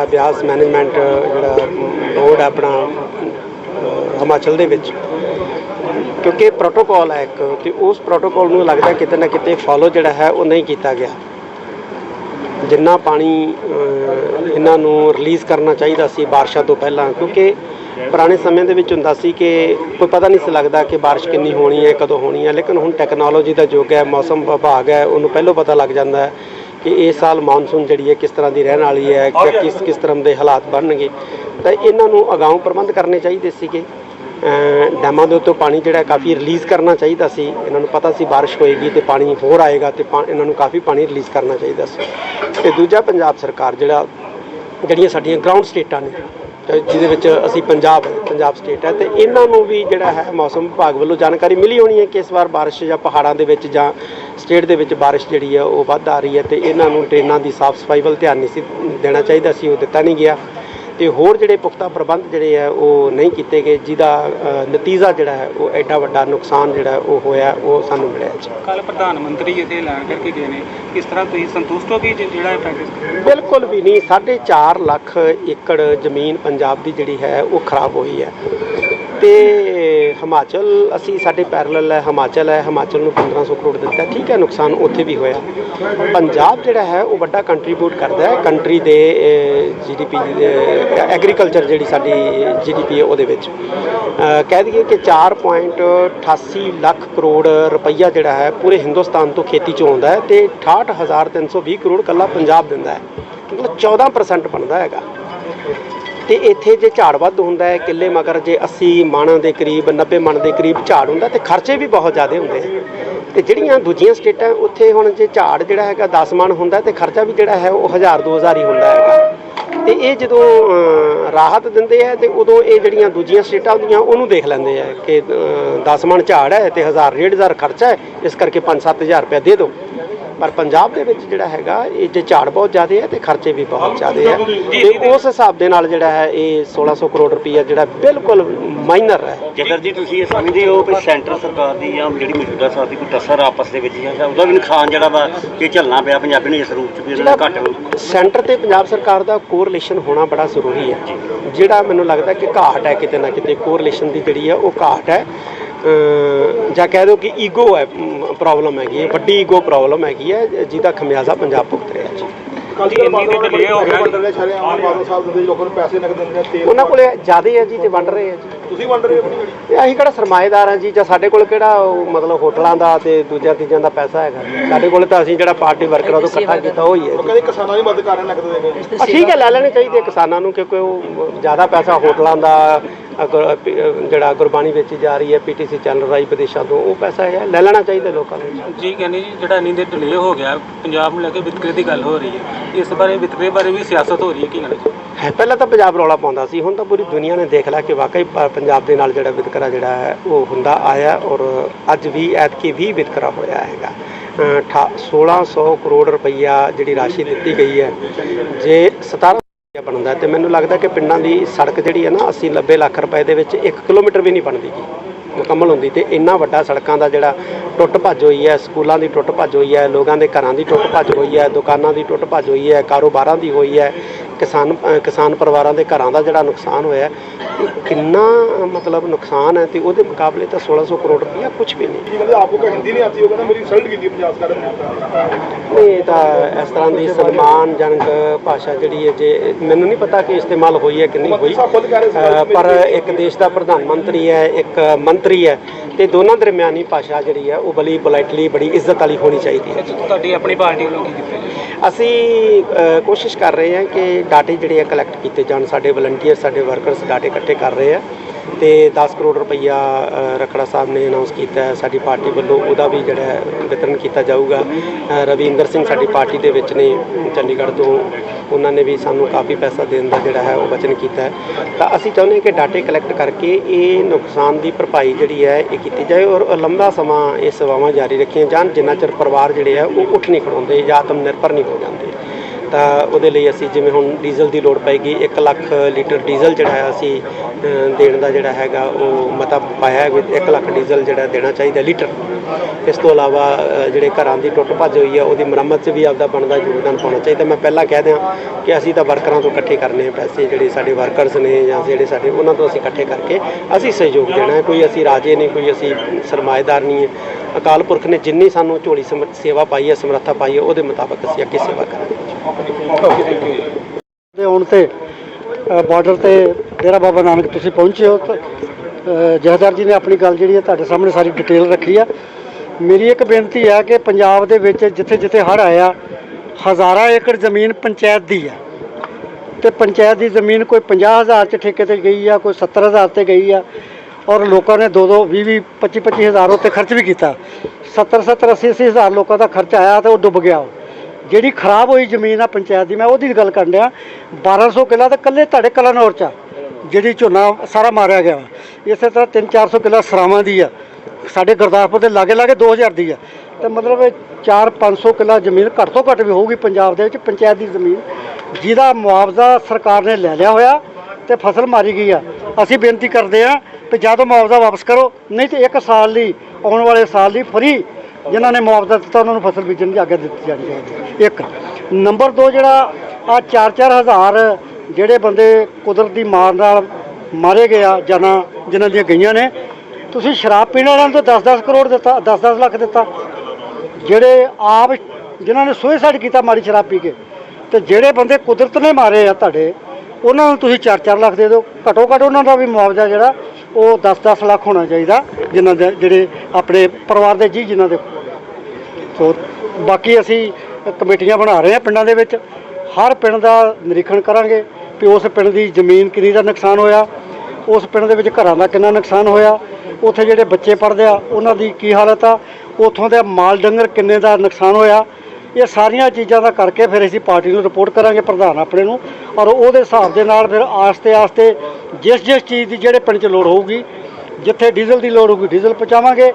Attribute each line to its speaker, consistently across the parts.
Speaker 1: Bhakra Beas management ਜਿਹੜਾ board ਆਪਣਾ, ਹਿਮਾਚਲ ਦੇ ਵਿੱਚ। ਕਿਉਂਕਿ ਪ੍ਰੋਟੋਕਾਲ ਹੈ ਇੱਕ, ਤੇ ਉਸ ਪ੍ਰੋਟੋਕਾਲ ਨੂੰ ਲੱਗਦਾ ਕਿਤੇ ਨਾ ਕਿਤੇ ਫਾਲੋ ਜਿਹੜਾ ਹੈ ਉਹ ਨਹੀਂ ਕੀਤਾ ਗਿਆ। ਜਿੰਨਾ ਪਾਣੀ ਇਹਨਾਂ ਨੂੰ ਰਿਲੀਜ਼ ਕਰਨਾ ਚਾਹੀਦਾ ਸੀ ਬਾਰਿਸ਼ਾਂ ਤੋਂ ਪਹਿਲਾਂ, ਕਿਉਂਕਿ ਪੁਰਾਣੇ ਸਮੇਂ ਦੇ ਵਿੱਚ ਹੁੰਦਾ ਸੀ ਕਿ ਕੋਈ ਪਤਾ ਨਹੀਂ ਸੀ ਲੱਗਦਾ ਕਿ ਬਾਰਿਸ਼ ਕਿੰਨੀ ਹੋਣੀ ਹੈ, ਕਦੋਂ ਹੋਣੀ ਹੈ, ਲੇਕਿਨ ਹੁਣ ਟੈਕਨੋਲੋਜੀ ਦਾ ਯੁੱਗ ਹੈ, ਮੌਸਮ ਵਿਭਾਗ ਹੈ, ਉਹਨੂੰ ਪਹਿਲਾਂ ਪਤਾ ਲੱਗ ਜਾਂਦਾ ਹੈ ਕਿ ਇਸ ਸਾਲ ਮੌਨਸੂਨ ਜਿਹੜੀ ਹੈ ਕਿਸ ਤਰ੍ਹਾਂ ਦੀ ਰਹਿਣ ਵਾਲੀ ਹੈ ਕਿ ਕਿਸ ਕਿਸ ਤਰ੍ਹਾਂ ਦੇ ਹਾਲਾਤ ਬਣਨਗੇ। ਤਾਂ ਇਹਨਾਂ ਨੂੰ ਅਗਾਊਂ ਪ੍ਰਬੰਧ ਕਰਨੇ ਚਾਹੀਦੇ ਸੀਗੇ। ਡੈਮਾਂ ਦੇ ਉੱਤੋਂ ਪਾਣੀ ਜਿਹੜਾ ਕਾਫੀ ਰਿਲੀਜ਼ ਕਰਨਾ ਚਾਹੀਦਾ ਸੀ। ਇਹਨਾਂ ਨੂੰ ਪਤਾ ਸੀ ਬਾਰਿਸ਼ ਹੋਏਗੀ ਤੇ ਪਾਣੀ ਹੋਰ ਆਏਗਾ ਤੇ ਇਹਨਾਂ ਨੂੰ ਕਾਫੀ ਪਾਣੀ ਰਿਲੀਜ਼ ਕਰਨਾ ਚਾਹੀਦਾ ਸੀ। ਤੇ ਦੂਜਾ ਪੰਜਾਬ ਸਰਕਾਰ ਜਿਹੜਾ ਜਿਹੜੀਆਂ ਸਾਡੀਆਂ ਗਰਾਊਂਡ ਸਟੇਟਾਂ ਨੇ ਜਿਹਦੇ ਵਿੱਚ ਅਸੀਂ ਪੰਜਾਬ ਪੰਜਾਬ ਸਟੇਟ ਹੈ ਤੇ ਇਹਨਾਂ ਨੂੰ ਵੀ ਜਿਹੜਾ ਹੈ ਮੌਸਮ ਵਿਭਾਗ ਵੱਲੋਂ ਜਾਣਕਾਰੀ ਮਿਲੀ ਹੋਣੀ ਹੈ ਕਿ ਇਸ ਵਾਰ ਬਾਰਿਸ਼ ਜਾਂ ਪਹਾੜਾਂ ਦੇ ਵਿੱਚ ਜਾਂ ਸਟੇਟ ਦੇ ਵਿੱਚ ਬਾਰਿਸ਼ ਜਿਹੜੀ ਹੈ ਉਹ ਵੱਧ ਆ ਰਹੀ ਹੈ ਤੇ ਇਹਨਾਂ ਨੂੰ ਟ੍ਰੇਨਾਂ ਦੀ ਸਾਫ਼ ਸਫ਼ਾਈ ਵੱਲ ਧਿਆਨ ਨਹੀਂ ਸੀ ਦੇਣਾ ਚਾਹੀਦਾ ਸੀ ਉਹ ਦਿੱਤਾ ਨਹੀਂ ਗਿਆ। ਤੇ ਹੋਰ ਜਿਹੜੇ ਪੁਖਤਾ ਪ੍ਰਬੰਧ ਜਿਹੜੇ ਆ ਉਹ ਨਹੀਂ ਕੀਤੇ ਗਏ ਜਿਹਦਾ ਨਤੀਜਾ ਜਿਹੜਾ ਹੈ ਉਹ ਐਡਾ ਵੱਡਾ ਨੁਕਸਾਨ ਜਿਹੜਾ ਉਹ ਹੋਇਆ ਉਹ ਸਾਨੂੰ ਮਿਲਿਆ ਜੀ।
Speaker 2: ਕੱਲ ਪ੍ਰਧਾਨ ਮੰਤਰੀ ਇੱਥੇ ਐਲਾਨ ਕਰਕੇ ਗਏ ਨੇ। ਕਿਸ ਤਰ੍ਹਾਂ ਤੁਸੀਂ ਸੰਤੁਸ਼ਟ ਹੋ ਕਿ ਜਿਹੜਾ ਇਹ ਪੈਕੇਜ
Speaker 1: ਬਿਲਕੁਲ ਵੀ ਨਹੀਂ। 4.5 ਲੱਖ ਏਕੜ ਜ਼ਮੀਨ ਪੰਜਾਬ ਦੀ ਜਿਹੜੀ ਹੈ ਉਹ ਖਰਾਬ ਹੋਈ ਹੈ। ਤੇ ਹਿਮਾਚਲ, ਅਸੀਂ ਸਾਡੇ ਪੈਰਲਲ ਹੈ, ਹਿਮਾਚਲ ਹੈ, ਹਿਮਾਚਲ ਨੂੰ 1500 ਕਰੋੜ ਦਿੱਤਾ। ਠੀਕ ਹੈ, ਨੁਕਸਾਨ ਉੱਥੇ ਵੀ ਹੋਇਆ। ਪੰਜਾਬ ਜਿਹੜਾ ਹੈ, ਉਹ ਵੱਡਾ ਕੰਟਰੀਬਿਊਟ ਕਰਦਾ ਹੈ ਕੰਟਰੀ ਦੇ ਜੀਡੀਪੀ ਐਗਰੀਕਲਚਰ ਜਿਹੜੀ ਸਾਡੀ ਜੀਡੀਪੀ ਹੈ, ਉਹਦੇ ਵਿੱਚ। ਕਹਿ ਦਈਏ ਕਿ 4.88 ਲੱਖ ਕਰੋੜ ਰੁਪਈਆ ਜਿਹੜਾ ਹੈ, ਪੂਰੇ ਹਿੰਦੁਸਤਾਨ ਤੋਂ ਖੇਤੀ ਚੋਂ ਆਉਂਦਾ ਹੈ ਤੇ 68320 ਕਰੋੜ ਕੱਲਾ ਪੰਜਾਬ ਦਿੰਦਾ ਹੈ। ਮਤਲਬ 14% ਬਣਦਾ ਹੈਗਾ। ਤੇ ਇੱਥੇ ਜੇ ਝਾੜ ਵੱਧ ਹੁੰਦਾ ਹੈ, ਕਿੱਲੇ ਮਗਰ ਜੇ 80 ਮਣ ਦੇ ਕਰੀਬ 90 ਮਣ ਦੇ ਕਰੀਬ ਝਾੜ ਹੁੰਦਾ, ਤੇ ਖਰਚੇ ਵੀ ਬਹੁਤ ਜ਼ਿਆਦਾ ਹੁੰਦੇ ਆ। ਤੇ ਜਿਹੜੀਆਂ ਦੂਜੀਆਂ ਸਟੇਟਾਂ, ਉੱਥੇ ਹੁਣ ਜੇ ਝਾੜ ਜਿਹੜਾ ਹੈਗਾ 10 ਮਣ ਹੁੰਦਾ ਤੇ ਖਰਚਾ ਵੀ ਜਿਹੜਾ ਹੈ, ਉਹ 1000 2000 ਹੀ ਹੁੰਦਾ ਹੈਗਾ ਤੇ ਇਹ ਜਦੋਂ ਰਾਹਤ ਦਿੰਦੇ ਆ, ਤੇ ਉਦੋਂ ਇਹ ਜਿਹੜੀਆਂ ਦੂਜੀਆਂ ਸਟੇਟਾਂ ਹੁੰਦੀਆਂ, ਉਹਨੂੰ ਦੇਖ ਲੈਂਦੇ ਆ ਕਿ 10 ਮਣ ਝਾੜ ਹੈ ਤੇ 1000 1500 ਖਰਚਾ ਹੈ, ਇਸ ਕਰਕੇ 5-7000 ਰੁਪਏ ਦੇ ਦਿਓ। ਪਰ ਪੰਜਾਬ ਦੇ ਵਿੱਚ ਜਿਹੜਾ ਹੈਗਾ ਇਹ ਜੇ ਝਾੜ ਬਹੁਤ ਜ਼ਿਆਦਾ ਹੈ ਤੇ ਖਰਚੇ ਵੀ ਬਹੁਤ ਜ਼ਿਆਦਾ ਹੈ ਤੇ ਉਸ ਹਿਸਾਬ ਦੇ ਨਾਲ ਜਿਹੜਾ ਹੈ ਇਹ 1600 ਕਰੋੜ ਰੁਪਈਆ ਜਿਹੜਾ ਬਿਲਕੁਲ ਮਾਈਨਰ ਹੈ।
Speaker 3: ਜੇਕਰ ਜੀ ਤੁਸੀਂ ਇਹ ਸਮਝਦੇ ਹੋ ਕਿ ਸੈਂਟਰ ਸਰਕਾਰ ਦੀ ਜਾਂ ਜਿਹੜੀ ਮੌਜੂਦਾ ਸਰਕਾਰ ਦੀ ਕੋਈ ਟੱਸਰ ਆਪਸ ਦੇ ਵਿੱਚ ਜਾਂ ਉਹਦਾ ਵੀ ਨੁਕਸਾਨ ਜਿਹੜਾ ਵਾ ਇਹ ਝੱਲਣਾ ਪਿਆ ਪੰਜਾਬੀ ਨੂੰ ਇਸ ਰੂਪ ਚ ਵੀ ਇਹਨਾਂ ਦਾ ਘੱਟ
Speaker 1: ਸੈਂਟਰ ਤੇ ਪੰਜਾਬ ਸਰਕਾਰ ਦਾ ਕੋਰਿਲੇਸ਼ਨ ਹੋਣਾ ਬੜਾ ਜ਼ਰੂਰੀ ਹੈ। ਜਿਹੜਾ ਮੈਨੂੰ ਲੱਗਦਾ ਕਿ ਘਾਟ ਹੈ ਕਿਤੇ ਨਾ ਕਿਤੇ ਕੋਰਿਲੇਸ਼ਨ ਦੀ ਜਿਹੜੀ ਹੈ ਉਹ ਘਾਟ ਹੈ। ਜਾਂ ਕਹਿ ਦਿਓ ਕਿ ਈਗੋ ਹੈ ਪ੍ਰੋਬਲਮ ਹੈਗੀ ਹੈ ਵੱਡੀ ਈਗੋ ਪ੍ਰੋਬਲਮ ਹੈਗੀ ਹੈ ਜਿਹਦਾ ਖਮਿਆਜ਼ਾ ਪੰਜਾਬ ਭੁਗਤ ਰਿਹਾ ਜੀ।
Speaker 4: ਨੂੰ ਆ
Speaker 1: ਉਹਨਾਂ ਕੋਲੇ ਜ਼ਿਆਦੇ ਹੈ ਜੀ ਤੇ ਵੰਡ ਰਹੇ ਆ ਜੀ।
Speaker 4: ਤੁਸੀਂ ਵੰਡ ਰਹੇ ਹੋ ਆਪਣੀ
Speaker 1: ਇਹ ਅਸੀਂ ਕਿਹੜਾ ਸਰਮਾਏਦਾਰ ਹਾਂ ਜੀ ਜਾਂ ਸਾਡੇ ਕੋਲ ਕਿਹੜਾ ਉਹ ਮਤਲਬ ਹੋਟਲਾਂ ਦਾ ਤੇ ਦੂਜਿਆਂ ਤੀਜਿਆਂ ਦਾ ਪੈਸਾ ਹੈਗਾ ਸਾਡੇ ਕੋਲ ਤਾਂ ਅਸੀਂ ਜਿਹੜਾ ਪਾਰਟੀ ਵਰਕਰਾਂ ਤੋਂ ਇਕੱਠਾ ਕੀਤਾ ਉਹ ਹੀ ਹੈ
Speaker 4: ਕਹਿੰਦੇ ਕਿਸਾਨਾਂ ਦੀ ਮਦਦ ਕਰ ਰਹੇ ਨਗਦ ਦੇ ਕੇ
Speaker 1: ਆ ਠੀਕ ਹੈ ਲੈ ਲੈਣੇ ਚਾਹੀਦੇ ਕਿਸਾਨਾਂ ਨੂੰ ਕਿਉਂਕਿ ਉਹ ਜ਼ਿਆਦਾ ਪੈਸਾ ਹੋਟਲਾਂ ਦਾ ਜਿਹੜਾ ਗੁਰਬਾਣੀ ਵੇਚੀ ਜਾ ਰਹੀ ਹੈ ਪੀਟੀਸੀ ਚੱਲ ਰਹੀ ਵਿਦੇਸ਼ਾਂ ਤੋਂ ਉਹ ਪੈਸਾ ਹੈ ਲੈ ਲੈਣਾ ਚਾਹੀਦਾ ਲੋਕਾਂ ਨੂੰ?
Speaker 2: ਜੀ ਕਹਿੰਦੇ ਜੀ ਜਿਹੜਾ ਇੰਨੀ ਦੇ ਡਿਲੇ ਹੋ ਗਿਆ ਪੰਜਾਬ ਨੂੰ ਲੈ ਕੇ ਵਿਤਕਰੇ ਦੀ ਗੱਲ ਹੋ ਰਹੀ ਹੈ ਇਸ ਬਾਰੇ ਵਿਤਕਰੇ ਬਾਰੇ ਵੀ ਸਿਆਸਤ ਹੋ ਰਹੀ ਹੈ ਕੀ ਜੀ?
Speaker 1: ਹੈ ਪਹਿਲਾਂ ਤਾਂ ਪੰਜਾਬ ਰੌਲਾ ਪਾਉਂਦਾ ਸੀ ਹੁਣ ਤਾਂ ਪੂਰੀ ਦੁਨੀਆ ਨੇ ਦੇਖ ਲਿਆ ਕਿ ਵਾਕਈ ਪੰਜਾਬ ਦੇ ਨਾਲ ਜਿਹੜਾ ਵਿਤਕਰਾ ਜਿਹੜਾ ਹੈ ਉਹ ਹੁੰਦਾ ਆਇਆ ਔਰ ਅੱਜ ਵੀ ਐਤਕੀ ਵੀ ਵਿਤਕਰਾ ਹੋਇਆ ਹੈਗਾ। ਅ, ਅਠਾ- 1600 ਕਰੋੜ ਰੁਪਈਆ ਜਿਹੜੀ ਰਾਸ਼ੀ ਦਿੱਤੀ ਗਈ ਹੈ ਜੇ 17 ਰੁਪਈਆ ਬਣਦਾ ਤੇ ਮੈਨੂੰ ਲੱਗਦਾ ਕਿ ਪਿੰਡਾਂ ਦੀ ਸੜਕ ਜਿਹੜੀ ਹੈ ਨਾ 80 90 ਲੱਖ ਰੁਪਏ ਦੇ ਵਿੱਚ 1 ਕਿਲੋਮੀਟਰ ਵੀ ਨਹੀਂ ਬਣਦੀ ਜੀ, ਮੁਕੰਮਲ ਹੁੰਦੀ ਤੇ ਇੰਨਾ ਵੱਡਾ ਸੜਕਾਂ ਦਾ ਜਿਹੜਾ ਟੁੱਟ ਭੱਜ ਹੋਈ ਹੈ, ਸਕੂਲਾਂ ਦੀ ਟੁੱਟ ਭੱਜ ਹੋਈ ਹੈ, ਲੋਕਾਂ ਦੇ ਘਰਾਂ ਦੀ ਟੁੱਟ ਭੱਜ ਹੋਈ ਹੈ, ਦੁਕਾਨਾਂ ਦੀ ਟੁੱਟ ਭੱਜ ਹੋਈ ਹੈ, ਕਾਰੋਬਾਰਾਂ ਦੀ ਹੋਈ ਹੈ ਕਿਸਾਨ ਕਿਸਾਨ ਪਰਿਵਾਰਾਂ ਦੇ ਘਰਾਂ ਦਾ ਜਿਹੜਾ ਨੁਕਸਾਨ ਹੋਇਆ ਕਿੰਨਾ ਮਤਲਬ ਨੁਕਸਾਨ ਹੈ ਤੇ ਉਹਦੇ ਮੁਕਾਬਲੇ ਤਾਂ 1600 ਕਰੋੜ ਰੁਪਈਆ ਕੁਝ ਵੀ ਨਹੀਂ।
Speaker 4: ਕਹਿੰਦੇ ਆਪਕੋ ਕੋ ਹਿੰਦੀ ਨਹੀਂ ਆਤੀ ਉਹ ਕਹਿੰਦਾ ਮੇਰੀ ਇਨਸਲਟ ਕੀਤੀ ਪੰਜਾਬ ਸਰਕਾਰ ਨੇ।
Speaker 1: ਨਹੀਂ ਇਹ ਤਾਂ ਇਸ ਤਰ੍ਹਾਂ ਦੀ ਸਨਮਾਨਜਨਕ ਭਾਸ਼ਾ ਜਿਹੜੀ ਹੈ ਜੇ ਮੈਨੂੰ ਨਹੀਂ ਪਤਾ ਕਿ ਇਸਤੇਮਾਲ ਹੋਈ ਹੈ ਕਿ ਨਹੀਂ ਹੋਈ। ਪਰ ਇੱਕ ਦੇਸ਼ ਦਾ ਪ੍ਰਧਾਨ ਮੰਤਰੀ ਹੈ ਇੱਕ ਮੰਤਰੀ ਹੈ ਤੇ ਦੋਨਾਂ ਦਰਮਿਆਨੀ ਭਾਸ਼ਾ ਜਿਹੜੀ ਹੈ ਉਹ ਬੜੀ ਪੋਲਾਈਟਲੀ ਬੜੀ ਇੱਜ਼ਤ ਵਾਲੀ ਹੋਣੀ ਚਾਹੀਦੀ ਹੈ।
Speaker 2: ਤੁਹਾਡੀ ਆਪਣੀ ਪਾਰਟੀ ਵੱਲੋਂ ਕੀ ਕੀਤਾ ਜੀ
Speaker 1: ਅਸੀਂ ਅ, ਕੋਸ਼ਿਸ਼ ਕਰ ਰਹੇ ਹਾਂ ਕਿ ਡਾਟੇ ਜਿਹੜੇ ਆ ਕਲੈਕਟ ਕੀਤੇ ਜਾਣ। ਸਾਡੇ ਵਲੰਟੀਅਰ ਸਾਡੇ ਵਰਕਰਸ ਡਾਟੇ ਇਕੱਠੇ ਕਰ ਰਹੇ ਆ ਤੇ 10 ਕਰੋੜ ਰੁਪਈਆ ਅ, ਰਖੜਾ ਸਾਹਿਬ ਨੇ ਅਨਾਉਂਸ ਕੀਤਾ ਹੈ। ਸਾਡੀ ਪਾਰਟੀ ਵੱਲੋਂ ਉਹਦਾ ਵੀ ਜਿਹੜਾ ਹੈ ਵਿਤਰਨ ਕੀਤਾ ਜਾਊਗਾ। ਅ, ਰਵਿੰਦਰ ਸਿੰਘ ਸਾਡੀ ਪਾਰਟੀ ਦੇ ਵਿੱਚ ਨੇ ਚੰਡੀਗੜ੍ਹ ਤੋਂ। ਉਹਨਾਂ ਨੇ ਵੀ ਸਾਨੂੰ ਕਾਫੀ ਪੈਸਾ ਦੇਣ ਦਾ ਜਿਹੜਾ ਹੈ ਉਹ ਵਚਨ ਕੀਤਾ ਹੈ। ਤਾਂ ਅਸੀਂ ਚਾਹੁੰਦੇ ਹਾਂ ਕਿ ਡਾਟੇ ਕਲੈਕਟ ਕਰਕੇ ਇਹ ਨੁਕਸਾਨ ਦੀ ਭਰਪਾਈ ਜਿਹੜੀ ਹੈ ਇਹ ਕੀਤੀ ਜਾਏ ਔਰ ਲੰਬਾ ਸਮਾਂ ਇਹ ਸੇਵਾਵਾਂ ਜਾਰੀ ਰੱਖੀਆਂ ਜਾਣ, ਜਿੰਨਾ ਚਿਰ ਪਰਿਵਾਰ ਜਿਹੜੇ ਆ ਉਹ ਉੱਠ ਨਹੀਂ ਖੜਾਉਂਦੇ ਜਾਂ ਆਤਮ ਨਿਰਭਰ ਨਹੀਂ ਹੋ ਜਾਂਦੇ। ਤਾਂ ਉਹਦੇ ਲਈ ਅਸੀਂ ਜਿਵੇਂ ਹੁਣ ਡੀਜ਼ਲ ਦੀ ਲੋੜ ਪਏਗੀ 1 ਲੱਖ ਲੀਟਰ ਡੀਜ਼ਲ ਜਿਹੜਾ ਹੈ ਅਸੀਂ ਦੇਣ ਦਾ ਜਿਹੜਾ ਹੈਗਾ, ਉਹ ਮਤਾ ਪਾਇਆ ਹੈ 1 ਲੱਖ ਡੀਜ਼ਲ ਜਿਹੜਾ ਦੇਣਾ ਚਾਹੀਦਾ ਲੀਟਰ। ਇਸ ਤੋਂ ਇਲਾਵਾ ਜਿਹੜੇ ਘਰਾਂ ਦੀ ਟੁੱਟ ਭੱਜ ਹੋਈ ਹੈ, ਉਹਦੀ ਮੁਰੰਮਤ 'ਚ ਵੀ ਆਪਦਾ ਬਣਦਾ ਯੋਗਦਾਨ ਪਾਉਣਾ ਚਾਹੀਦਾ। ਮੈਂ ਪਹਿਲਾਂ ਕਹਿ ਦਿਆਂ ਕਿ ਅਸੀਂ ਤਾਂ ਵਰਕਰਾਂ ਤੋਂ ਇਕੱਠੇ ਕਰਨੇ ਆ ਪੈਸੇ, ਜਿਹੜੇ ਸਾਡੇ ਵਰਕਰਸ ਨੇ ਜਾਂ ਜਿਹੜੇ ਸਾਡੇ, ਉਹਨਾਂ ਤੋਂ ਅਸੀਂ ਇਕੱਠੇ ਕਰਕੇ ਅਸੀਂ ਸਹਿਯੋਗ ਦੇਣਾ ਕੋਈ ਅਸੀਂ ਰਾਜੇ ਨਹੀਂ ਕੋਈ ਅਸੀਂ ਸਰਮਾਏਦਾਰ ਨਹੀਂ ਹੈ। ਅਕਾਲ ਪੁਰਖ ਨੇ ਜਿੰਨੀ ਸਾਨੂੰ ਝੋਲੀ ਸਮ- ਸੇਵਾ ਪਾਈ ਹੈ ਸਮਰੱਥਾ ਪਾਈ ਹੈ ਉਹਦੇ ਮੁਤਾਬਕ ਅਸੀਂ ਅੱਗੇ ਸੇਵਾ ਕਰਾਂਗੇ।
Speaker 5: ਦੇ ਆਉਣ ਤੇ ਅ, ਬਾਰਡਰ ਤੇ ਡੇਰਾ ਬਾਬਾ ਨਾਨਕ ਤੁਸੀਂ ਪਹੁੰਚੇ ਹੋ ਤਾਂ, ਜੀ ਨੇ ਆਪਣੀ ਗੱਲ ਜਿਹੜੀ ਹੈ ਤੁਹਾਡੇ ਸਾਹਮਣੇ ਸਾਰੀ ਡਿਟੇਲ ਰੱਖੀ ਆ। ਮੇਰੀ ਇੱਕ ਬੇਨਤੀ ਹੈ ਕਿ ਪੰਜਾਬ ਦੇ ਵਿੱਚ ਜਿੱਥੇ ਜਿੱਥੇ ਹੜ੍ਹ ਆਇਆ ਹਜ਼ਾਰਾਂ ਏਕੜ ਜ਼ਮੀਨ ਪੰਚਾਇਤ ਦੀ ਹੈ ਤੇ ਪੰਚਾਇਤ ਦੀ ਜ਼ਮੀਨ ਕੋਈ 50000 ਚ ਠੇਕੇ ਤੇ ਗਈ ਆ ਕੋਈ 70000 ਤੇ ਗਈ ਆ। ਔਰ ਲੋਕਾਂ ਨੇ 2 2 20 20 25 25 ਹਜ਼ਾਰ ਉੱਤੇ ਖਰਚ ਵੀ ਕੀਤਾ। 70 70 80 80 ਹਜ਼ਾਰ ਲੋਕਾਂ ਦਾ ਖਰਚ ਆਇਆ ਤੇ ਉਹ ਡੁੱਬ ਗਿਆ ਉਹ। ਜਿਹੜੀ ਖਰਾਬ ਹੋਈ ਜ਼ਮੀਨ ਆ ਪੰਚਾਇਤ ਦੀ, ਮੈਂ ਉਹਦੀ ਗੱਲ ਕਰਨ ਡਿਆ। 1200 ਕਿੱਲਾ ਤਾਂ ਕੱਲੇ ਤੁਹਾਡੇ ਕਲਾਨੌਰ ਚ ਆ, ਜਿਹੜੀ ਝੋਨਾ ਸਾਰਾ ਮਾਰਿਆ ਗਿਆ ਵਾ। ਇਸੇ ਤਰ੍ਹਾਂ 3 400 ਕਿੱਲਾ ਸਰਾਵਾਂ ਦੀ ਆ। ਸਾਡੇ ਗੁਰਦਾਸਪੁਰ ਦੇ ਲਾਗੇ ਲਾਗੇ 2000 ਦੀ ਆ। ਤੇ ਮਤਲਬ 4 500 ਕਿੱਲਾ ਜ਼ਮੀਨ ਘੱਟ ਤੋਂ ਘੱਟ ਵੀ ਹੋਊਗੀ ਪੰਜਾਬ ਦੇ ਵਿੱਚ, ਪੰਚਾਇਤ ਦੀ ਜ਼ਮੀਨ। ਜਿਹਦਾ ਮੁਆਵਜ਼ਾ ਸਰਕਾਰ ਨੇ ਲੈ ਲਿਆ ਹੋਇਆ ਤੇ ਫਸਲ ਮਾਰੀ ਗਈ ਆ। ਅਸੀਂ ਬੇਨਤੀ ਕਰਦੇ ਆ ਕਿ ਜਾਂ ਤਾਂ ਮੁਆਵਜ਼ਾ ਵਾਪਸ ਕਰੋ, ਨਹੀਂ ਤੇ ਇੱਕ ਸਾਲ ਲਈ ਆਉਣ ਵਾਲੇ ਸਾਲ ਲਈ ਫਰੀ ਜਿਨ੍ਹਾਂ ਨੇ ਮੁਆਵਜ਼ਾ ਦਿੱਤਾ, ਉਹਨਾਂ ਨੂੰ ਫਸਲ ਬੀਜਣ ਦੀ ਆਗਿਆ ਦਿੱਤੀ ਜਾਣੀ ਚਾਹੀਦੀ ਇੱਕ ਨੰਬਰ 2 ਜਿਹੜਾ ਆ 4-4 ਹਜ਼ਾਰ ਜਿਹੜੇ ਬੰਦੇ ਕੁਦਰਤ ਦੀ ਮਾਰ ਨਾਲ ਮਾਰੇ ਗਏ ਆ, ਜਾਨਾਂ ਜਿਨ੍ਹਾਂ ਦੀਆਂ ਗਈਆਂ ਨੇ, ਤੁਸੀਂ ਸ਼ਰਾਬ ਪੀਣ ਵਾਲਿਆਂ ਨੂੰ ਤਾਂ 10-10 ਕਰੋੜ ਦਿੱਤਾ 10-10 ਲੱਖ ਦਿੱਤਾ। ਜਿਹੜੇ ਆਪ ਜਿਨ੍ਹਾਂ ਨੇ ਸੁਸਾਈਡ ਕੀਤਾ ਮਾੜੀ ਸ਼ਰਾਬ ਪੀ ਕੇ, ਤੇ ਜਿਹੜੇ ਬੰਦੇ ਕੁਦਰਤ ਨੇ ਮਾਰੇ ਆ ਤੁਹਾਡੇ, ਉਹਨਾਂ ਨੂੰ ਤੁਸੀਂ 4-4 ਲੱਖ ਦੇ ਦਿਓ। ਘੱਟੋ ਘੱਟ ਉਹਨਾਂ ਦਾ ਵੀ ਮੁਆਵਜ਼ਾ ਜਿਹੜਾ ਉਹ 10-10 ਲੱਖ ਹੋਣਾ ਚਾਹੀਦਾ ਜਿਨ੍ਹਾਂ ਦੇ ਜਿਹੜੇ ਆਪਣੇ ਪਰਿਵਾਰ ਦੇ ਜੀ ਜਿਨ੍ਹਾਂ ਦੇ। ਸੋ ਬਾਕੀ ਅਸੀਂ ਕਮੇਟੀਆਂ ਬਣਾ ਰਹੇ ਹਾਂ ਪਿੰਡਾਂ ਦੇ ਵਿੱਚ। ਹਰ ਪਿੰਡ ਦਾ ਨਿਰੀਖਣ ਕਰਾਂਗੇ ਕਿ ਉਸ ਪਿੰਡ ਦੀ ਜ਼ਮੀਨ ਕਿੰਨੀ ਦਾ ਨੁਕਸਾਨ ਹੋਇਆ, ਉਸ ਪਿੰਡ ਦੇ ਵਿੱਚ ਘਰਾਂ ਦਾ ਕਿੰਨਾ ਨੁਕਸਾਨ ਹੋਇਆ, ਉੱਥੇ ਜਿਹੜੇ ਬੱਚੇ ਪੜ੍ਹਦੇ ਆ, ਉਹਨਾਂ ਦੀ ਕੀ ਹਾਲਤ ਆ, ਉੱਥੋਂ ਦੇ ਮਾਲ ਡੰਗਰ ਕਿੰਨੇ ਦਾ ਨੁਕਸਾਨ ਹੋਇਆ ਇਹ ਸਾਰੀਆਂ ਚੀਜ਼ਾਂ ਦਾ ਕਰਕੇ ਫਿਰ ਅਸੀਂ ਪਾਰਟੀ ਨੂੰ ਰਿਪੋਰਟ ਕਰਾਂਗੇ ਪ੍ਰਧਾਨ ਆਪਣੇ ਨੂੰ ਔਰ ਉਹਦੇ ਹਿਸਾਬ ਦੇ ਨਾਲ ਫਿਰ ਆਸਤੇ ਆਸਤੇ ਜਿਸ ਜਿਸ ਚੀਜ਼ ਦੀ ਜਿਹੜੇ ਪਿੰਡ 'ਚ ਲੋੜ ਹੋਊਗੀ, ਜਿੱਥੇ ਡੀਜ਼ਲ ਦੀ ਲੋੜ ਹੋਊਗੀ, ਡੀਜ਼ਲ ਪਹੁੰਚਾਵਾਂਗੇ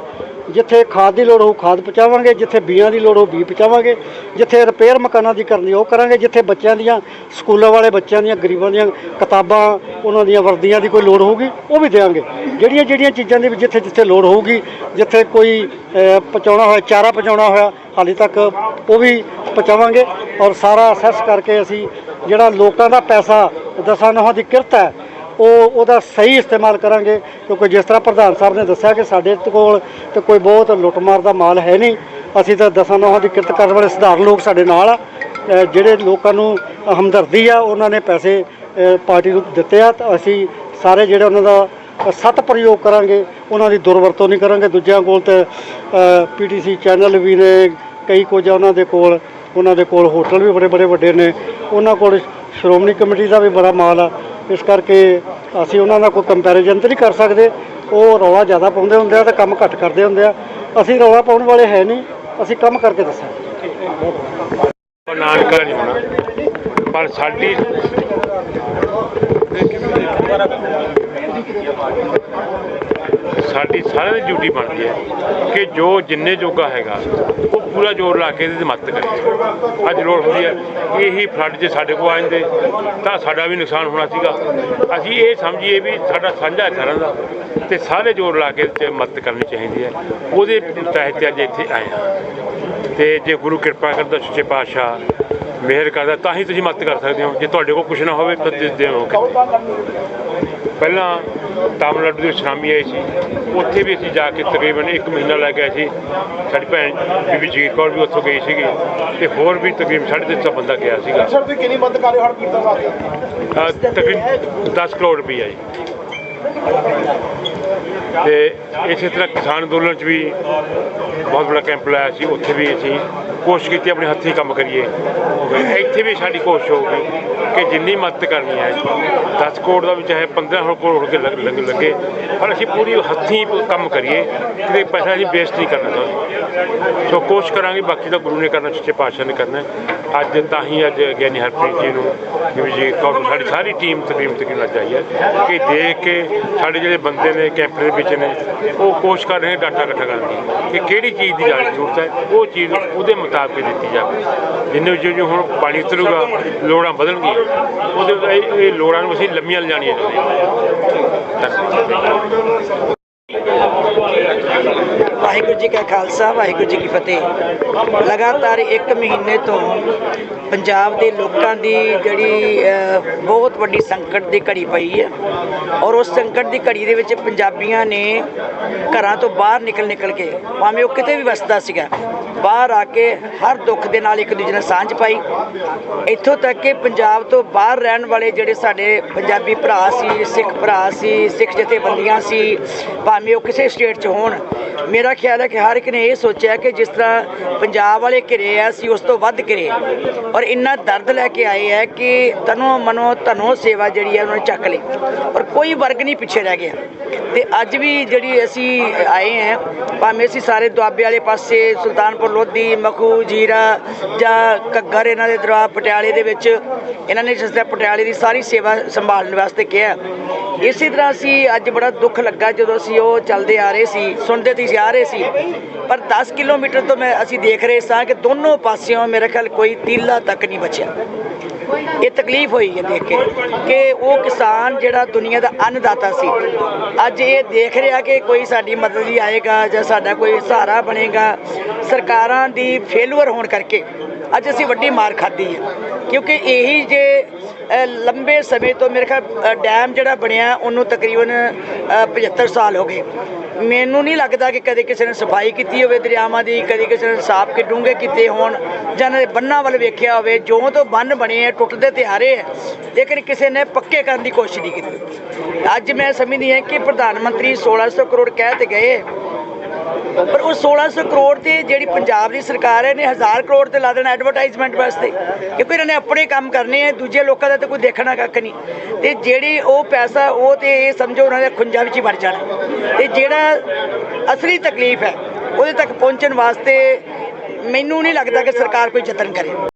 Speaker 5: ਜਿੱਥੇ ਖਾਦ ਦੀ ਲੋੜ ਹੋਊ ਖਾਦ ਪਹੁੰਚਾਵਾਂਗੇ, ਜਿੱਥੇ ਬੀਆਂ ਦੀ ਲੋੜ ਹੋਊ ਬੀ ਪਹੁੰਚਾਵਾਂਗੇ, ਜਿੱਥੇ ਰਿਪੇਅਰ ਮਕਾਨਾਂ ਦੀ ਕਰਨੀ ਉਹ ਕਰਾਂਗੇ, ਜਿੱਥੇ ਬੱਚਿਆਂ ਦੀਆਂ, ਸਕੂਲਾਂ ਵਾਲੇ ਬੱਚਿਆਂ ਦੀਆਂ, ਗਰੀਬਾਂ ਦੀਆਂ ਕਿਤਾਬਾਂ, ਉਹਨਾਂ ਦੀਆਂ ਵਰਦੀਆਂ ਦੀ ਕੋਈ ਲੋੜ ਹੋਊਗੀ, ਉਹ ਵੀ ਦੇਵਾਂਗੇ। ਜਿਹੜੀਆਂ ਜਿਹੜੀਆਂ ਚੀਜ਼ਾਂ ਦੀ ਵੀ ਜਿੱਥੇ ਜਿੱਥੇ ਲੋੜ ਹੋਊਗੀ, ਜਿੱਥੇ ਕੋਈ ਪਹੁੰਚਾਉਣਾ ਹੋਇਆ, ਚਾਰਾ ਪਹੁੰਚਾਉਣਾ ਹੋਇਆ, ਹਾਲੇ ਤੱਕ ਉਹ ਵੀ ਪਹੁੰਚਾਵਾਂਗੇ ਔਰ ਸਾਰਾ ਅਸੈਸ ਕਰਕੇ ਅਸੀਂ ਜਿਹੜਾ ਲੋਕਾਂ ਦਾ ਪੈਸਾ ਦਸਾਂ ਨੌਹਾਂ ਦੀ ਕਿਰਤ ਹੈ ਉਹ ਉਹਦਾ ਸਹੀ ਇਸਤੇਮਾਲ ਕਰਾਂਗੇ, ਕਿਉਂਕਿ ਜਿਸ ਤਰ੍ਹਾਂ ਪ੍ਰਧਾਨ ਸਾਹਿਬ ਨੇ ਦੱਸਿਆ ਕਿ ਸਾਡੇ ਕੋਲ ਤੇ ਕੋਈ ਬਹੁਤ ਲੁੱਟਮਾਰ ਦਾ ਮਾਲ ਹੈ ਨਹੀਂ, ਅਸੀਂ ਤਾਂ ਦਸਾਂ ਨੌਹਾਂ ਦੀ ਕਿਰਤ ਕਰਨ ਵਾਲੇ ਸਧਾਰਨ ਲੋਕ ਸਾਡੇ ਨਾਲ ਆ। ਜਿਹੜੇ ਲੋਕਾਂ ਨੂੰ ਹਮਦਰਦੀ ਆ, ਉਹਨਾਂ ਨੇ ਪੈਸੇ ਪਾਰਟੀ ਨੂੰ ਦਿੱਤੇ ਆ, ਤਾਂ ਅਸੀਂ ਸਾਰੇ ਜਿਹੜੇ ਉਹਨਾਂ ਦਾ ਸਤ ਪ੍ਰਯੋਗ ਕਰਾਂਗੇ, ਉਹਨਾਂ ਦੀ ਦੁਰਵਰਤੋਂ ਨਹੀਂ ਕਰਾਂਗੇ। ਦੂਜਿਆਂ ਕੋਲ ਤੇ ਪੀਟੀਸੀ ਚੈਨਲ ਵੀ ਨੇ, ਕਈ ਕੁਝ ਉਹਨਾਂ ਦੇ ਕੋਲ, ਉਹਨਾਂ ਦੇ ਕੋਲ ਹੋਟਲ ਵੀ ਬੜੇ ਬੜੇ ਵੱਡੇ ਨੇ। ਉਹਨਾਂ ਕੋਲ ਸ਼੍ਰੋਮਣੀ ਕਮੇਟੀ ਦਾ ਵੀ ਬੜਾ ਮਾਲ ਆ। ਇਸ ਕਰਕੇ ਅਸੀਂ ਉਹਨਾਂ ਦਾ ਕੋਈ ਕੰਪੈਰੀਜ਼ਨ ਤੇ ਨਹੀਂ ਕਰ ਸਕਦੇ। ਉਹ ਰੌਲਾ ਜ਼ਿਆਦਾ ਪਾਉਂਦੇ ਹੁੰਦੇ ਆ ਤੇ ਕੰਮ ਘੱਟ ਕਰਦੇ ਹੁੰਦੇ ਆ। ਅਸੀਂ ਰੌਲਾ ਪਾਉਣ ਵਾਲੇ ਹੈ ਨਹੀਂ, ਅਸੀਂ ਕੰਮ ਕਰਕੇ ਦੱਸਾਂਗੇ।
Speaker 6: ਨਾਨਕਾ ਨਹੀਂ ਹੋਣਾ, ਪਰ ਸਾਡੀ ਸਾਡੀ ਸਾਰਿਆਂ ਦੀ ਡਿਊਟੀ ਬਣਦੀ ਹੈ ਕਿ ਜੋ ਜਿੰਨੇ ਜੋਗਾ ਹੈਗਾ, ਉਹ ਪੂਰਾ ਜ਼ੋਰ ਲਾ ਕੇ ਇਹਦੀ ਮਦਦ ਕਰੇ। ਅੱਜ ਲੋੜ ਹੁੰਦੀ ਹੈ ਇਹੀ ਫਲੱਡ ਜੇ ਸਾਡੇ ਕੋਲ ਆ ਜਾਂਦੇ, ਤਾਂ ਸਾਡਾ ਵੀ ਨੁਕਸਾਨ ਹੋਣਾ ਸੀਗਾ। ਅਸੀਂ ਇਹ ਸਮਝੀਏ ਵੀ ਸਾਡਾ ਸਾਂਝਾ ਸਾਰਿਆਂ ਦਾ ਤੇ ਸਾਰੇ ਜ਼ੋਰ ਲਾ ਕੇ ਇਹਦੇ 'ਚ ਮਦਦ ਕਰਨੀ ਚਾਹੀਦੀ ਹੈ। ਉਹਦੇ ਤਹਿਤ ਅੱਜ ਇੱਥੇ ਆਏ ਹਾਂ। ਤੇ ਜੇ ਗੁਰੂ ਕਿਰਪਾ ਕਰਦਾ ਸੱਚੇ ਪਾਤਸ਼ਾਹ, ਮਿਹਰ ਕਰਦਾ, ਤਾਂ ਹੀ ਤੁਸੀਂ ਮਦਦ ਕਰ ਸਕਦੇ ਹੋ। ਜੇ ਤੁਹਾਡੇ ਕੋਲ ਕੁਝ ਨਾ ਹੋਵੇ ਤਾਂ ਦੇ ਦੇਵੋਗੇ ਪਹਿਲਾਂ ਤਾਮਿਲਨਾਡੂ ਦੇ ਸੁਨਾਮੀ ਆਈ ਸੀ। ਉੱਥੇ ਵੀ ਅਸੀਂ ਜਾ ਕੇ ਤਕਰੀਬਨ 1 ਮਹੀਨਾ ਲੱਗ ਗਿਆ ਸੀ। ਸਾਡੀ ਭੈਣ ਬੀਬੀ ਜਗੀਰ ਕੌਰ ਵੀ ਉੱਥੋਂ ਗਈ ਸੀਗੀ ਤੇ ਹੋਰ ਵੀ ਤਕਰੀਬਨ ਸਾਢੇ ਤਿੰਨ ਸੌ ਬੰਦਾ ਗਿਆ ਸੀਗਾ।
Speaker 4: ਸਰ ਤੁਸੀਂ ਕਿੰਨੀ ਮਦਦ ਕਰ ਰਹੇ ਹੋ ਹੜ ਪੀੜਤਾਂ ਵਾਸਤੇ
Speaker 6: ਅਹ ਤਕਰੀਬਨ 10 ਕਰੋੜ ਰੁਪਈਆ ਜੀ। ਤੇ ਇਸੇ ਤਰ੍ਹਾਂ ਕਿਸਾਨ ਅੰਦੋਲਨ 'ਚ ਵੀ ਬਹੁਤ ਵੱਡਾ ਕੈਂਪ ਲਾਇਆ ਸੀ, ਉੱਥੇ ਵੀ ਅਸੀਂ ਕੋਸ਼ਿਸ਼ ਕੀਤੀ ਆਪਣੇ ਹੱਥੀਂ ਕੰਮ ਕਰੀਏ। ਇੱਥੇ ਵੀ ਸਾਡੀ ਕੋਸ਼ਿਸ਼ ਹੋਊਗੀ ਕਿ ਜਿੰਨੀ ਮਦਦ ਕਰਨੀ ਹੈ 10 ਕਰੋੜ ਦਾ ਵੀ ਚਾਹੇ 15 ਕਰੋੜ ਕੇ ਲੱਗ, ਲੱਗ- ਲੱਗੇ, ਪਰ ਅਸੀਂ ਪੂਰੀ ਹੱਥੀਂ ਕੰਮ ਕਰੀਏ, ਕਿਤੇ ਪੈਸਾ ਅਸੀਂ ਵੇਸਟ ਨਹੀਂ ਕਰਨਾ ਚਾਹੁੰਦੇ। ਸੋ ਕੋਸ਼ਿਸ਼ ਕਰਾਂਗੇ, ਬਾਕੀ ਤਾਂ ਗੁਰੂ ਨੇ ਕਰਨਾ, ਸੱਚੇ ਪਾਤਸ਼ਾਹ ਨੇ ਕਰਨਾ ਅੱਜ ਤਾਂ ਹੀ ਅੱਜ ਗਿਆਨੀ ਹਰਪ੍ਰੀਤ ਜੀ ਨੂੰ, ਜਿਵੇਂ ਜੀ ਕੌਰ ਨੂੰ ਸਾਡੀ ਸਾਰੀ ਟੀਮ ਤਕਰੀਬਨ ਤਕਰੀਬਨ ਅੱਜ ਆਈ ਹੈ ਕਿ ਦੇਖ ਕੇ ਸਾਡੇ ਜਿਹੜੇ ਬੰਦੇ ਨੇ ਕੈਂਪ ਦੇ ਵਿੱਚ ਨੇ, ਉਹ ਕੋਸ਼ਿਸ਼ ਕਰ ਰਹੇ ਨੇ ਡਾਟਾ ਇਕੱਠਾ ਕਰਨ ਦੀ ਕਿ ਕਿਹੜੀ ਚੀਜ਼ ਦੀ ਜ਼ਿਆਦਾ ਜ਼ਰੂਰਤ ਹੈ, ਉਹ ਚੀਜ਼ ਉਹਦੇ ਮੁਤਾਬਕ ਦਿੱਤੀ ਜਾਵੇ। ਜਿੰਨੇ ਜਿਉਂ ਜਿਉਂ ਹੁਣ ਪਾਣੀ ਉਤਰੂਗਾ, ਲੋੜਾਂ ਵਧਣਗੀਆਂ, ਉਹਦੇ ਇਹ ਲੋੜਾਂ ਨੂੰ ਅਸੀਂ ਲੰਮੀਆਂ ਲਿਜਾਣੀਆਂ ਚਾਹੀਦੀਆਂ ਹਾਂ।
Speaker 7: ਵਾਹਿਗੁਰੂ ਜੀ ਕਾ ਖਾਲਸਾ, ਵਾਹਿਗੁਰੂ ਜੀ ਕੀ ਫਤਿਹ। ਲਗਾਤਾਰ 1 ਮਹੀਨੇ ਤੋਂ ਪੰਜਾਬ ਦੇ ਲੋਕਾਂ ਦੀ ਜਿਹੜੀ ਬਹੁਤ ਵੱਡੀ ਸੰਕਟ ਦੀ ਘੜੀ ਪਈ ਹੈ ਔਰ ਉਸ ਸੰਕਟ ਦੀ ਘੜੀ ਦੇ ਵਿੱਚ ਪੰਜਾਬੀਆਂ ਨੇ ਘਰਾਂ ਤੋਂ ਬਾਹਰ ਨਿਕਲ ਨਿਕਲ ਕੇ, ਭਾਵੇਂ ਉਹ ਕਿਤੇ ਵੀ ਵਸਦਾ ਸੀਗਾ, ਬਾਹਰ ਆ ਕੇ ਹਰ ਦੁੱਖ ਦੇ ਨਾਲ ਇੱਕ ਦੂਜੇ ਨਾਲ ਸਾਂਝ ਪਾਈ। ਇੱਥੋਂ ਤੱਕ ਕਿ ਪੰਜਾਬ ਤੋਂ ਬਾਹਰ ਰਹਿਣ ਵਾਲੇ ਜਿਹੜੇ ਸਾਡੇ ਪੰਜਾਬੀ ਭਰਾ ਸੀ, ਸਿੱਖ ਭਰਾ ਸੀ, ਸਿੱਖ ਜਥੇਬੰਦੀਆਂ ਸੀ, ਭਾਵੇਂ ਉਹ ਕਿਸੇ ਸਟੇਟ 'ਚ ਹੋਣ, ਮੇਰਾ ਖਿਆਲ ਹੈ ਕਿ ਹਰ ਇੱਕ ਨੇ ਇਹ ਸੋਚਿਆ ਕਿ ਜਿਸ ਤਰ੍ਹਾਂ ਪੰਜਾਬ ਵਾਲੇ ਘਿਰੇ ਆ ਸੀ ਉਸ ਤੋਂ ਵੱਧ ਘਿਰੇ ਔਰ ਇੰਨਾ ਦਰਦ ਲੈ ਕੇ ਆਏ ਹੈ ਕਿ ਤਨੋ ਮਨੋ ਧਨੋ ਸੇਵਾ ਜਿਹੜੀ ਹੈ ਉਹਨਾਂ ਨੇ ਚੱਕ ਲਈ। ਔਰ ਕੋਈ ਵਰਗ ਨਹੀਂ ਪਿੱਛੇ ਰਹਿ ਗਿਆ। ਤੇ ਅੱਜ ਵੀ ਜਿਹੜੀ ਅਸੀਂ ਆਏ ਹਾਂ ਭਾਵੇਂ ਅਸੀਂ ਸਾਰੇ ਦੁਆਬੇ ਵਾਲੇ ਪਾਸੇ, ਸੁਲਤਾਨਪੁਰ, ਲੋਧੀ, ਮਖੂ, ਜੀਰਾ ਜਾਂ ਘੱਗਰ ਇਹਨਾਂ ਦੇ ਦਰਬਾਰ ਪਟਿਆਲੇ ਦੇ ਵਿੱਚ, ਇਹਨਾਂ ਨੇ ਜਿਸ ਤਰ੍ਹਾਂ ਪਟਿਆਲੇ ਦੀ ਸਾਰੀ ਸੇਵਾ ਸੰਭਾਲਣ ਵਾਸਤੇ ਕਿਹਾ। ਇਸੇ ਤਰ੍ਹਾਂ ਅਸੀਂ ਅੱਜ ਬੜਾ ਦੁੱਖ ਲੱਗਾ ਜਦੋਂ ਅਸੀਂ ਉਹ ਚੱਲਦੇ ਆ ਰਹੇ ਸੀ, ਸੁਣਦੇ ਤੇ ਅਸੀਂ ਆ ਰਹੇ ਸੀ। ਪਰ 10 ਕਿਲੋਮੀਟਰ ਤੋਂ ਮੈਂ ਅਸੀਂ ਦੇਖ ਰਹੇ ਸਾਂ ਕਿ ਦੋਨੋਂ ਪਾਸਿਓਂ ਮੇਰੇ ਖਿਆਲ ਕੋਈ ਤੀਲਾ ਤੱਕ ਨਹੀਂ ਬਚਿਆ। ਇਹ ਤਕਲੀਫ ਹੋਈ ਹੈ ਦੇਖ ਕੇ ਕਿ ਉਹ ਕਿਸਾਨ ਜਿਹੜਾ ਦੁਨੀਆ ਦਾ ਅੰਨਦਾਤਾ ਸੀ। ਅੱਜ ਇਹ ਦੇਖ ਰਿਹਾ ਕਿ ਕੋਈ ਸਾਡੀ ਮਦਦ ਲਈ ਆਏਗਾ ਜਾਂ ਸਾਡਾ ਕੋਈ ਸਹਾਰਾ ਬਣੇਗਾ। ਸਰਕਾਰਾਂ ਦੀ ਫੇਲੂਅਰ ਹੋਣ ਕਰਕੇ ਅੱਜ ਅਸੀਂ ਵੱਡੀ ਮਾਰ ਖਾਧੀ ਹੈ। ਕਿਉਂਕਿ ਇਹੀ ਜੇ ਲੰਬੇ ਸਮੇਂ ਤੋਂ ਮੇਰੇ ਖਿਆਲ ਡੈਮ ਜਿਹੜਾ ਬਣਿਆ ਉਹਨੂੰ ਤਕਰੀਬਨ ਅ, 75 ਸਾਲ ਹੋ ਗਏ। ਮੈਨੂੰ ਨਹੀਂ ਲੱਗਦਾ ਕਿ ਕਦੇ ਕਿਸੇ ਨੇ ਸਫ਼ਾਈ ਕੀਤੀ ਹੋਵੇ ਦਰਿਆਵਾਂ ਦੀ, ਕਦੇ ਕਿਸੇ ਨੇ ਸਾਫ਼ ਕੇ, ਡੂੰਘੇ ਕੀਤੇ ਹੋਣ, ਜਾਂ ਇਹਨਾਂ ਦੇ ਬੰਨਾਂ ਵੱਲ ਵੇਖਿਆ ਹੋਵੇ, ਜੋ ਤੋਂ ਬੰਨ ਬਣੇ ਆ, ਟੁੱਟਦੇ ਤੇ ਆ ਆ ਲੇਕਿਨ ਕਿਸੇ ਨੇ ਪੱਕੇ ਕਰਨ ਦੀ ਕੋਸ਼ਿਸ਼ ਨਹੀਂ ਕੀਤੀ। ਅੱਜ ਮੈਂ ਸਮਝਦੀ ਹਾਂ ਕਿ ਪ੍ਰਧਾਨ ਮੰਤਰੀ 1600 ਕਰੋੜ ਕਹਿ ਤੇ ਗਏ ਪਰ ਉਹ 1600 ਕਰੋੜ ਤੇ ਜਿਹੜੀ ਪੰਜਾਬ ਦੀ ਸਰਕਾਰ ਹੈ ਨੇ 1000 ਕਰੋੜ ਤੇ ਲਾ ਦੇਣਾ ਐਡਵਰਟਾਈਜ਼ਮੈਂਟ ਵਾਸਤੇ ਕਿਉਂਕਿ ਇਹਨਾਂ ਨੇ ਆਪਣੇ ਕੰਮ ਕਰਨੇ ਆ, ਦੂਜੇ ਲੋਕਾਂ ਦਾ ਤਾਂ ਕੋਈ ਦੇਖਣਾ ਕੱਖ ਨਹੀਂ। ਤੇ ਜਿਹੜੀ ਉਹ ਪੈਸਾ, ਉਹ ਤੇ ਇਹ ਸਮਝੋ ਉਹਨਾਂ ਦੇ ਖੁੰਝਾਂ ਵਿੱਚ ਹੀ ਵੜ ਜਾਣਾ। ਤੇ ਜਿਹੜਾ ਅਸਲੀ ਤਕਲੀਫ ਹੈ, ਉਹਦੇ ਤੱਕ ਪਹੁੰਚਣ ਵਾਸਤੇ ਮੈਨੂੰ ਨਹੀਂ ਲੱਗਦਾ ਕਿ ਸਰਕਾਰ ਕੋਈ ਯਤਨ ਕਰੇ।